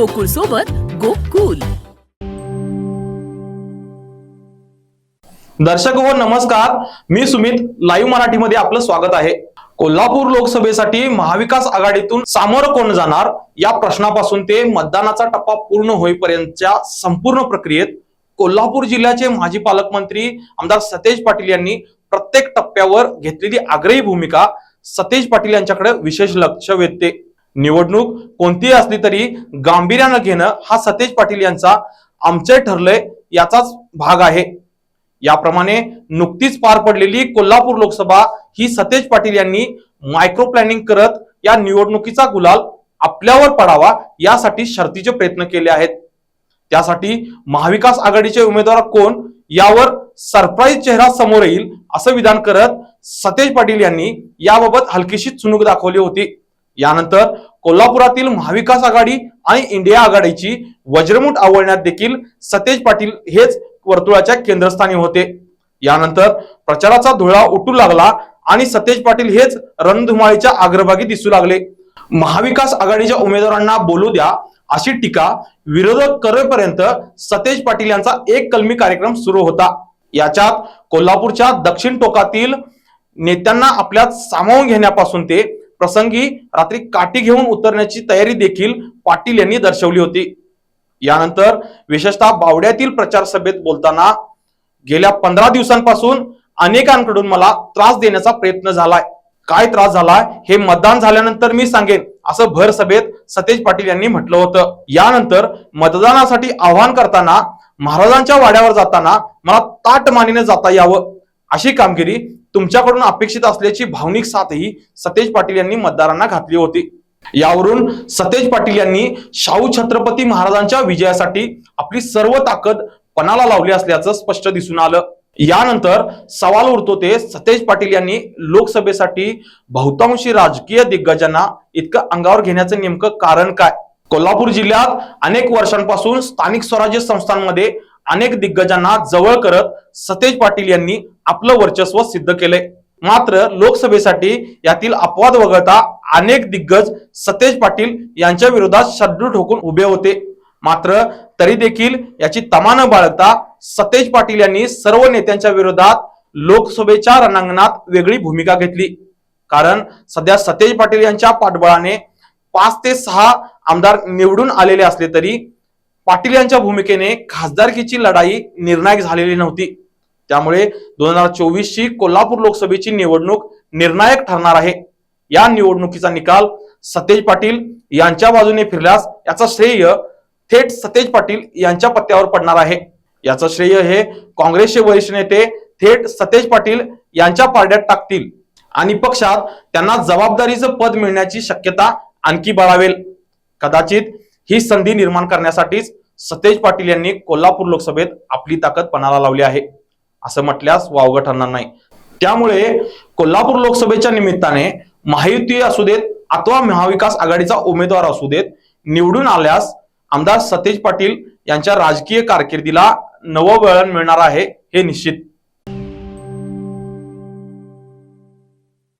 गोकुळ सोबत गोकुल. दर्शक हो नमस्कार. मी सुमित. लाईव्ह मराठीमध्ये आपलं स्वागत आहे. कोल्हापूर लोकसभेसाठी महाविकास आघाडीतून सामोरं कोण जाणार? या प्रश्नापासून ते मतदानाचा टप्पा पूर्ण होईपर्यंतच्या संपूर्ण प्रक्रियेत कोल्हापूर जिल्ह्याचे माजी पालकमंत्री आमदार सतेज पाटील यांनी प्रत्येक टप्प्यावर घेतलेली आग्रही भूमिका सतेज पाटील यांच्याकडे विशेष लक्ष वेधते. निवडणूक कोणतीही असली तरी गांभीर्यानं घेणं हा सतेज पाटील यांचा आमचे ठरलंय याचाच भाग आहे. याप्रमाणे नुकतीच पार पडलेली कोल्हापूर लोकसभा ही सतेज पाटील यांनी मायक्रो प्लॅनिंग करत या निवडणुकीचा गुलाल आपल्यावर पडावा यासाठी शर्तीचे प्रयत्न केले आहेत. त्यासाठी महाविकास आघाडीचे उमेदवार कोण यावर सरप्राईज चेहरा समोर येईल असं विधान करत सतेज पाटील यांनी याबाबत हलकीशी चुणूक दाखवली होती. यानंतर कोल्हापुरातील महाविकास आघाडी आणि इंडिया आघाडीची वज्रमुठ आवळण्यात देखील सतेज पाटील हेच वर्तुळाच्या केंद्रस्थानी होते. यानंतर प्रचाराचा धुळा उठू लागला आणि सतेज पाटील हेच रणधुमाळीच्या अग्रभागी दिसू लागले. महाविकास आघाडीच्या उमेदवारांना बोलू द्या अशी टीका विरोधक करेपर्यंत सतेज पाटील यांचा एक कलमी कार्यक्रम सुरू होता. याच्यात कोल्हापूरच्या दक्षिण टोकातील नेत्यांना आपल्यात सामावून घेण्यापासून ते प्रसंगी रात्री काठी घेऊन उतरण्याची तयारी देखील पाटील यांनी दर्शवली होती. यानंतर विशेषतः बावड्यातील प्रचार सभेत बोलताना गेल्या पंधरा दिवसांपासून अनेकांकडून मला त्रास देण्याचा प्रयत्न झालाय. काय त्रास झालाय हे मतदान झाल्यानंतर मी सांगेन असं भर सभेत सतेज पाटील यांनी म्हटलं होतं. यानंतर मतदानासाठी आवाहन करताना महाराजांच्या वाड्यावर जाताना मला ताट मानेने जाता यावं अशी कामगिरी तुमच्याकडून अपेक्षित असल्याची भावनिक साथही सतेज पाटील यांनी मतदारांना घातली होती. यावरून सतेज पाटील यांनी शाहू छत्रपती महाराजांच्या विजयासाठी आपली सर्व ताकद पणाला लावली असल्याचं स्पष्ट दिसून आलं. यानंतर सवाल उरतो ते सतेज पाटील यांनी लोकसभेसाठी बहुतांशी राजकीय दिग्गजांना इतकं अंगावर घेण्याचं नेमकं कारण काय? कोल्हापूर जिल्ह्यात अनेक वर्षांपासून स्थानिक स्वराज्य संस्थांमध्ये अनेक दिग्गजांना जवळ करत सतेज पाटील यांनी आपलं वर्चस्व सिद्ध केलंय. मात्र लोकसभेसाठी यातील अपवाद वगळता अनेक दिग्गज सतेज पाटील यांच्या विरोधात शड्डू ठोकून उभे होते. मात्र तरी देखील याची तमा न बाळगता सतेज पाटील यांनी सर्व नेत्यांच्या विरोधात लोकसभेच्या रणांगणात वेगळी भूमिका घेतली. कारण सध्या सतेज पाटील यांच्या पाठबळाने पाच ते सहा आमदार निवडून आलेले असले तरी पाटील यांच्या भूमिकेने खासदारकीची लढाई निर्णायक झालेली नव्हती. त्यामुळे दोन हजार चोवीस ची कोल्हापूर लोकसभेची निवडणूक निर्णायक ठरणार आहे. या निवडणुकीचा निकाल सतेज पाटील यांच्या बाजूने फिरल्यास याचा श्रेय थेट सतेज पाटील यांच्या पत्त्यावर पडणार आहे. याचं श्रेय हे काँग्रेसचे वरिष्ठ नेते थेट सतेज पाटील यांच्या पारड्यात टाकतील आणि पक्षात त्यांना जबाबदारीचं पद मिळण्याची शक्यता आणखी बळावेल. कदाचित ही संधी निर्माण करण्यासाठीच सतेज पाटील यांनी कोल्हापूर लोकसभेत आपली ताकद पणाला लावली आहे. असं म्हटल्यास वावगं ठरणार नाही. त्यामुळे कोल्हापूर लोकसभेच्या निमित्ताने महायुती असू देत अथवा महाविकास आघाडीचा उमेदवार असू देत निवडून आल्यास आमदार सतेज पाटील यांच्या राजकीय कारकिर्दीला नवं वळण मिळणार आहे हे निश्चित.